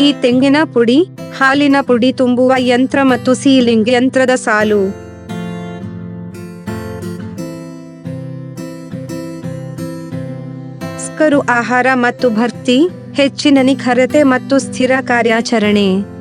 ಈ ತೆಂಗಿನ ಪುಡಿ, ಹಾಲಿನ ಪುಡಿ ತುಂಬುವ ಯಂತ್ರ ಮತ್ತು ಸೀಲಿಂಗ್ ಯಂತ್ರದ ಸಾಲು. ಸ್ಕರು ಆಹಾರ ಮತ್ತು ಭರ್ತಿ, ಹೆಚ್ಚಿನ ನಿಖರತೆ ಮತ್ತು ಸ್ಥಿರ ಕಾರ್ಯಾಚರಣೆ.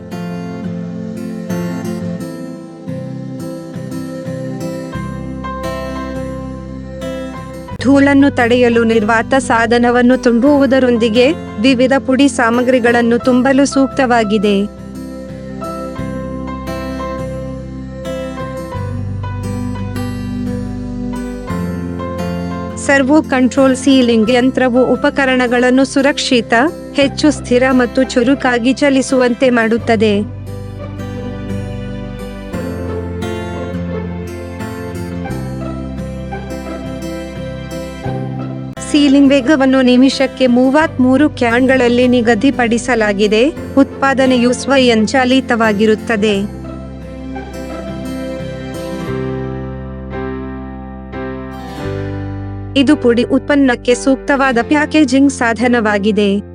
ಧೂಳನ್ನು ತಡೆಯಲು ನಿರ್ವಾತ ಸಾಧನವನ್ನು ತುಂಬುವುದರೊಂದಿಗೆ ವಿವಿಧ ಪುಡಿ ಸಾಮಗ್ರಿಗಳನ್ನು ತುಂಬಲು ಸೂಕ್ತವಾಗಿದೆ. ಸರ್ವೋ ಕಂಟ್ರೋಲ್ ಸೀಲಿಂಗ್ ಯಂತ್ರವು ಉಪಕರಣಗಳನ್ನು ಸುರಕ್ಷಿತ, ಹೆಚ್ಚು ಸ್ಥಿರ ಮತ್ತು ಚುರುಕಾಗಿ ಚಲಿಸುವಂತೆ ಮಾಡುತ್ತದೆ. ಸೀಲಿಂಗ್ ವೇಗವನ್ನು ನಿಮಿಷಕ್ಕೆ ಮೂವತ್ಮೂರು ಕ್ಯಾನ್ಗಳಲ್ಲಿ ನಿಗದಿಪಡಿಸಲಾಗಿದೆ. ಉತ್ಪಾದನೆಯು ಸ್ವಯಂಚಾಲಿತವಾಗಿರುತ್ತದೆ. ಇದು ಪುಡಿ ಉತ್ಪನ್ನಕ್ಕೆ ಸೂಕ್ತವಾದ ಪ್ಯಾಕೇಜಿಂಗ್ ಸಾಧನವಾಗಿದೆ.